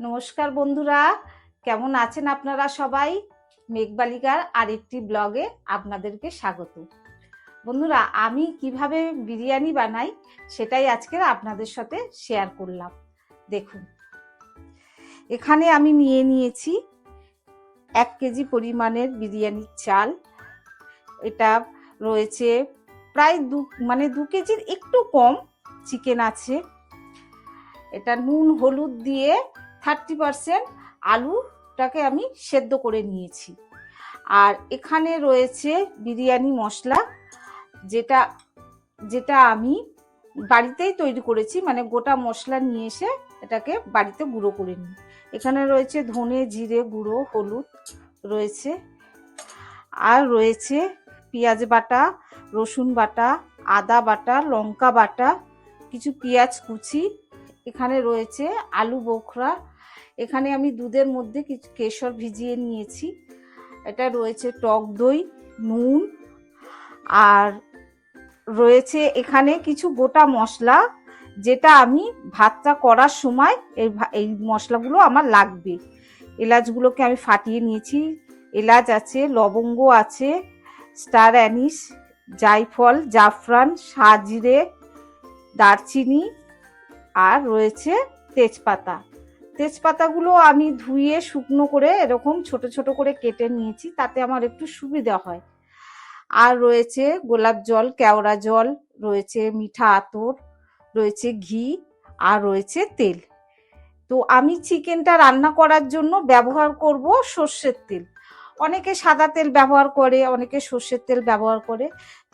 নমস্কার বন্ধুরা, কেমন আছেন আপনারা সবাই? মেঘবালিকার আরেকটি ব্লগে আপনাদেরকে স্বাগত। বন্ধুরা, আমি কীভাবে বিরিয়ানি বানাই সেটাই আজকে আপনাদের সাথে শেয়ার করলাম। দেখুন, এখানে আমি নিয়ে নিয়েছি এক কেজি পরিমাণের বিরিয়ানির চাল। এটা রয়েছে প্রায় দু মানে দু কেজির একটু কম চিকেন আছে। এটা নুন, হলুদ দিয়ে থার্টি পারসেন্ট আলুটাকে আমি সেদ্ধ করে নিয়েছি। আর এখানে রয়েছে বিরিয়ানি মশলা, যেটা যেটা আমি বাড়িতেই তৈরি করেছি মানে গোটা মশলা নিয়ে এসে এটাকে বাড়িতে গুঁড়ো করে নিই। এখানে রয়েছে ধনে, জিরে গুঁড়ো, হলুদ রয়েছে। আর রয়েছে পেঁয়াজ বাটা, রসুন বাটা, আদা বাটা, লঙ্কা বাটা, কিছু পেঁয়াজ কুচি। এখানে রয়েছে আলু বোখরা এখানে আমি দুধের মধ্যে কিছু কেশর ভিজিয়ে নিয়েছি। এটা রয়েছে টক দই, নুন, আর রয়েছে এখানে কিছু গোটা মশলা, যেটা আমি ভাতটা করার সময় এই এই মশলাগুলো আমার লাগবে। এলাচগুলোকে আমি ফাটিয়ে নিয়েছি। এলাচ আছে, লবঙ্গ আছে, স্টার অ্যানিস জায়ফল, জাফরান, সাজিরে, দারচিনি, আর রয়েছে তেজপাতা। তেজপাতাগুলো আমি ধুয়ে শুকনো করে এরকম ছোট ছোট করে কেটে নিয়েছি, তাতে আমার একটু সুবিধা হয়। আর রয়েছে গোলাপ জল, কেওড়া জল, রয়েছে মিঠা আতর, রয়েছে ঘি, আর রয়েছে তেল। তো আমি চিকেনটা রান্না করার জন্য ব্যবহার করব সর্ষের তেল। অনেকে সাদা তেল ব্যবহার করে, অনেকে সর্ষের তেল ব্যবহার করে।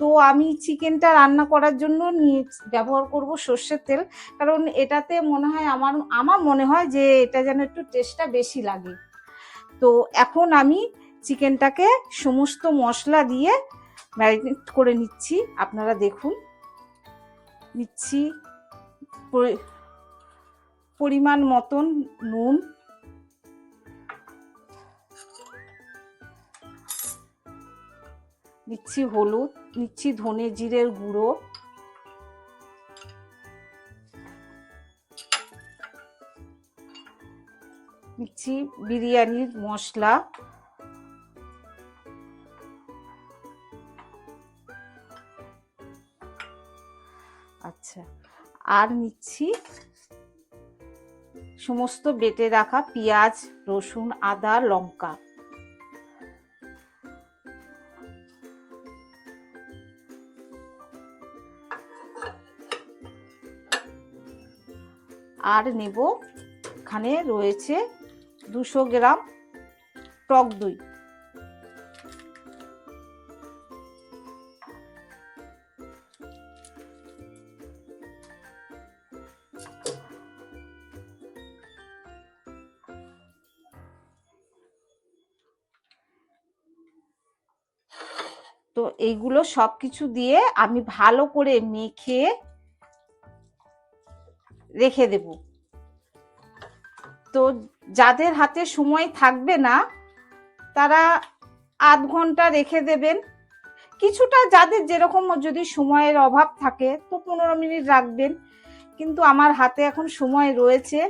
তো আমি চিকেনটা রান্না করার জন্য নিয়ে ব্যবহার করব সর্ষের তেল। কারণ এটাতে মনে হয় আমার আমার মনে হয় যে এটা যেন একটু টেস্টটা বেশি লাগে। তো এখন আমি চিকেনটাকে সমস্ত মশলা দিয়ে ম্যারিনেট করে নিচ্ছি। আপনারা দেখুন। নিচ্ছি পরিমাণ মতন নুন নিচ্ছি হলুদ, নিচ্ছি ধনে জিরের গুঁড়ো। নিচ্ছি বিরিয়ানির মশলা। আচ্ছা আর নিচ্ছি সমস্ত বেটে রাখা পেঁয়াজ, রসুন, আদা, লঙ্কা। আর নেব এখানে রয়েছে দুশো গ্রাম টক দই। তো এইগুলো সব কিছু দিয়ে আমি ভালো করে মেখে রেখে দেব। তো যাদের হাতে সময় থাকবে না, তারা আধ ঘণ্টা রেখে দেবেন। কিছুটা যাদের যেরকম যদি সময়ের অভাব থাকে, তো পনেরো মিনিট রাখবেন। কিন্তু আমার হাতে এখন সময় রয়েছে,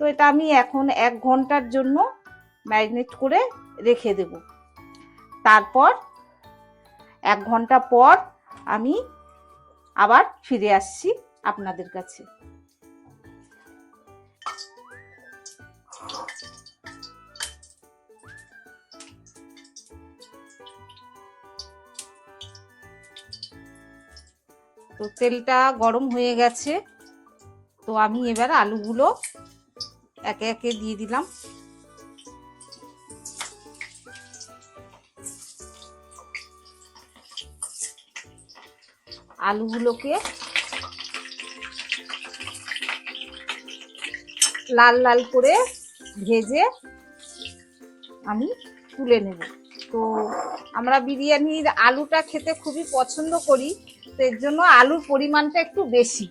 তো এটা আমি এখন এক ঘণ্টার জন্য ম্যারিনেট করে রেখে দেব। তারপর এক ঘণ্টা পর আমি আবার ফিরে আসছি আপনাদের কাছে। তো তেলটা গরম হয়ে গেছে। তো আমি এবার আলুগুলো একে একে দিয়ে দিলাম। আলুগুলোকে লাল লাল করে ভেজে আমি তুলে নেব। তো আমরা বিরিয়ানির আলুটা খেতে খুবই পছন্দ করি। এর জন্য আলুর পরিমাণটা একটু বেশি।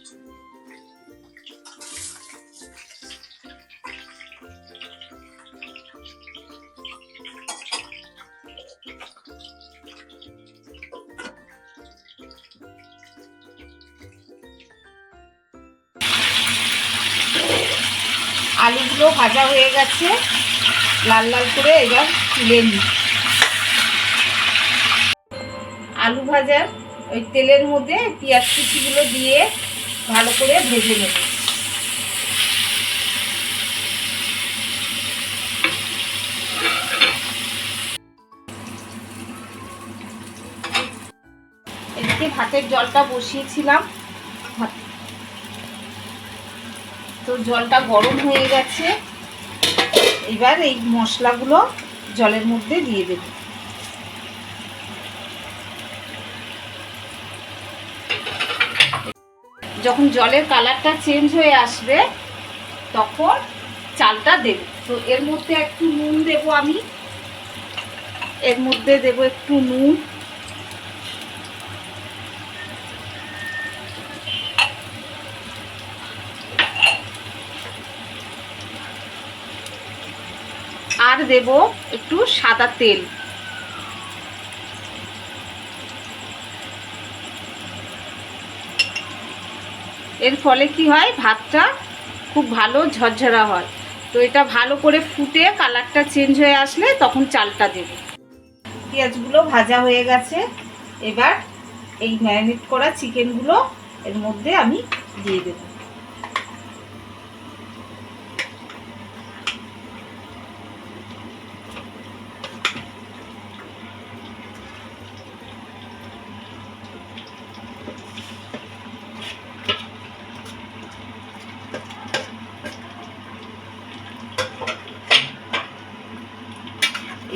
আলুগুলো ভাজা হয়ে গেছে। লাল লাল করে এবার তুলে নিই। আলু ভাজার ওই তেলের মধ্যে পেঁয়াজ কুচিগুলো দিয়ে ভালো করে ভেজে নেব। এদিকে ভাতের জলটা বসিয়েছিলাম। তো জলটা গরম হয়ে গেছে। এবার এই মশলাগুলো জলের মধ্যে দিয়ে দেব। যখন জলের কালারটা চেঞ্জ হয়ে আসবে, তখন চালটা দেব। তো এর মধ্যে একটু নুন দেব আমি। এর মধ্যে দেব একটু নুন। আর দেব একটু সাদা তেল। এর ফলে কি হয়? ভাতটা খুব ভালো ঝরঝরা হয়। তো এটা ভালো করে ফুটে কালারটা চেঞ্জ হয়ে আসলে তখন চালটা দেব। পেঁয়াজগুলো ভাজা হয়ে গেছে। এবার এই ম্যারিনেট করা চিকেনগুলো এর মধ্যে আমি দিয়ে দেবো।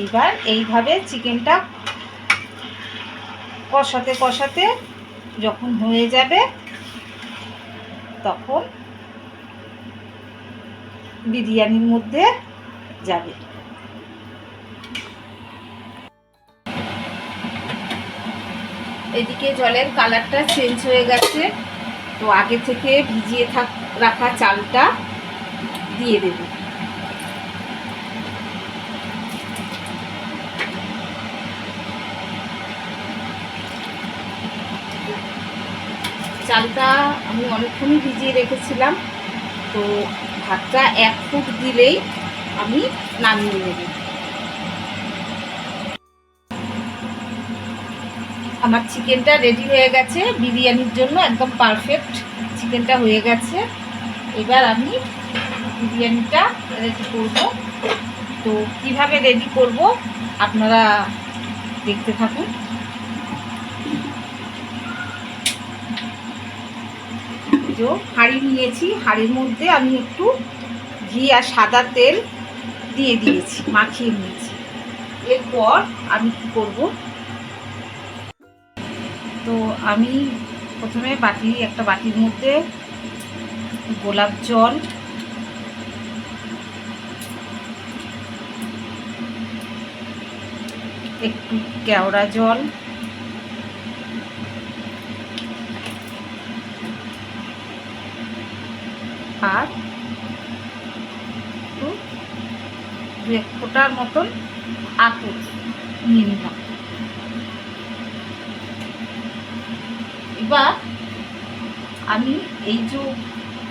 এবার এইভাবে চিকেনটা কষাতে কষাতে যখন হয়ে যাবে, তখন বিরিয়ানির মধ্যে যাবে। এদিকে জলের কালারটা চেঞ্জ হয়ে গেছে, তো আগে থেকে ভিজিয়ে থাক, রাখা চালটা দিয়ে দেবো। চালটা আমি অনেকক্ষণই ভিজিয়ে রেখেছিলাম। তো ভাতটা এক ফুট দিলেই আমি নামিয়ে নেব। আমার চিকেনটা রেডি হয়ে গেছে। বিরিয়ানির জন্য একদম পারফেক্ট চিকেনটা হয়ে গেছে। এবার আমি বিরিয়ানিটা রেডি করব। তো কীভাবে রেডি করব আপনারা দেখতে থাকুন। যে হাঁড়ি নিয়েছি, হাঁড়ির মধ্যে আমি একটু ঘি আর সাদা তেল দিয়ে দিয়েছি, মাখিয়ে নিয়েছি। এরপর আমি কি করব? তো আমি প্রথমে বাটি, একটা বাটির মধ্যে গোলাপ জল, একটু কেওড়া জল আর একটু দু এক ফোটার মতন আতর নিয়ে নিলাম। এবার আমি এই যে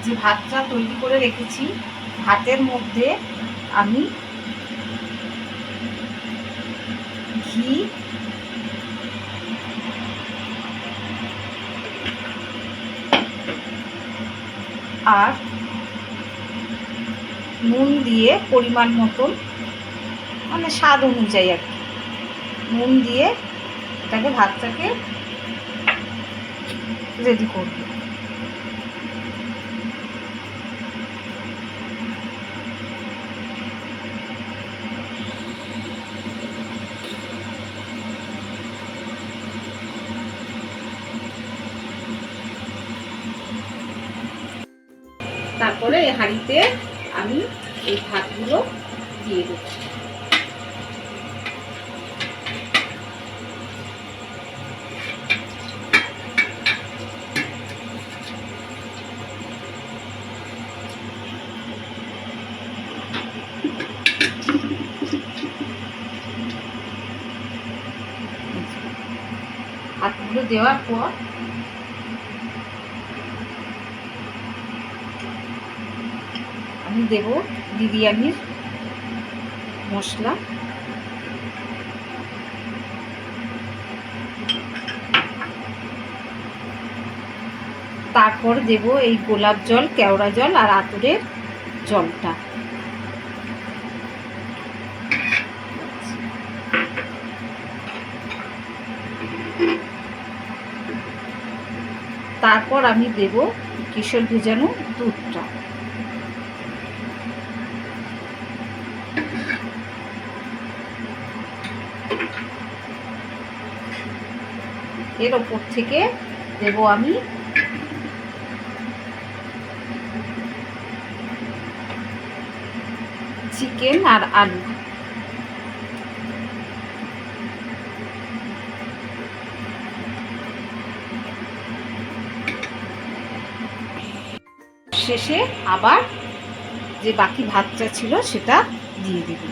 যে ভাতটা তৈরি করে রেখেছি, ভাতের মধ্যে আমি ঘি, আর নুন দিয়ে পরিমাণ মতন মানে স্বাদ অনুযায়ী আর কি। নুন দিয়ে এটাকে ভাতটাকে রেডি করব। তারপরে হাঁড়িতে আমি এই ভাতগুলো দিয়ে দেব। ভাতগুলো দেওয়ার পর দেব বিরিয়ানির মশলা। তারপর দেব এই গোলাপ জল, কেওড়া জল আর আতরের জলটা। তারপর আমি দেব কিশোর ভেজানো দুধটা এর ওপর থেকে দেব আমি চিকেন আর আলু। শেষে আবার যে বাকি ভাতটা ছিল সেটা দিয়ে দেব।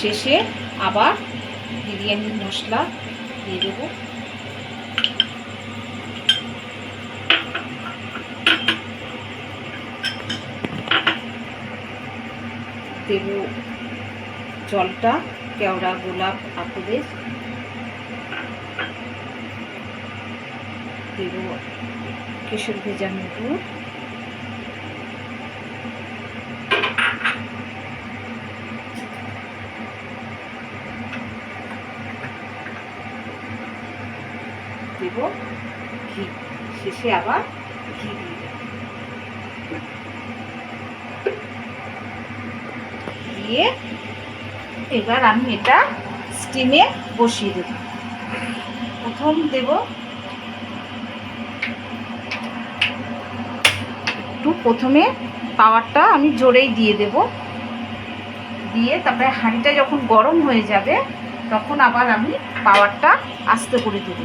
শেষে আবার বিরিয়ানির মশলা দিয়ে দেবো। দেব জলটা, কেওড়া, গোলাপ আতরের দেব কেশর ভেজানো দুধ শেষে আবার ঘি দিয়ে দিয়ে এবার আমি এটা স্টিমে বসিয়ে দেব। প্রথম দেব একটু। প্রথমে পাওয়ারটা আমি জোরেই দিয়ে দেব। দিয়ে তারপরে হাঁড়িটা যখন গরম হয়ে যাবে, তখন আবার আমি পাওয়ারটা আস্তে করে দেব।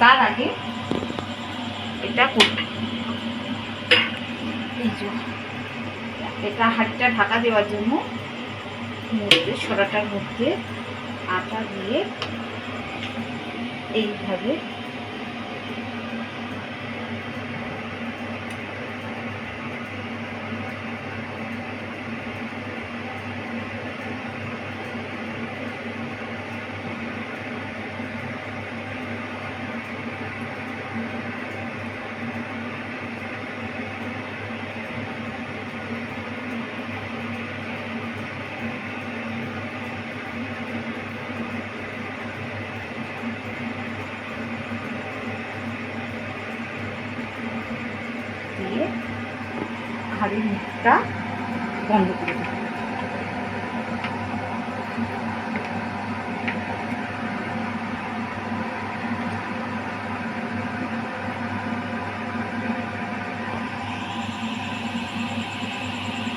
তার আগে এটা করব। এটা হাঁড়িটা ঢাকা দেওয়ার জন্য মধ্যে সরাটার মধ্যে আটা দিয়ে এইভাবে হাড়ির মুখটা বন্ধ করে দেবো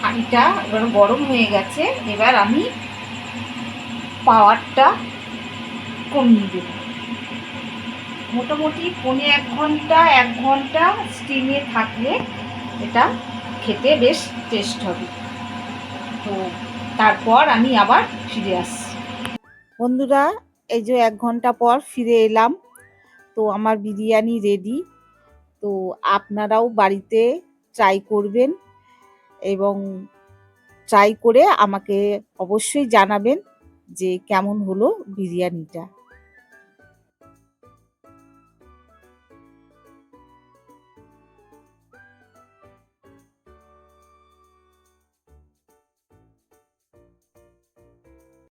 হাঁড়িটা এবার গরম হয়ে গেছে, এবার আমি পাওয়ারটা কমিয়ে দেব। মোটামুটি পৌনে এক ঘণ্টা এক ঘণ্টা স্টিমে থাকলে এটা খেতে বেশ টেস্ট হবে। তো তারপর আমি আবার ফিরে আসছি। বন্ধুরা, এই যে এক ঘণ্টা পর ফিরে এলাম। তো আমার বিরিয়ানি রেডি তো আপনারাও বাড়িতে ট্রাই করবেন এবং ট্রাই করে আমাকে অবশ্যই জানাবেন যে কেমন হলো বিরিয়ানিটা।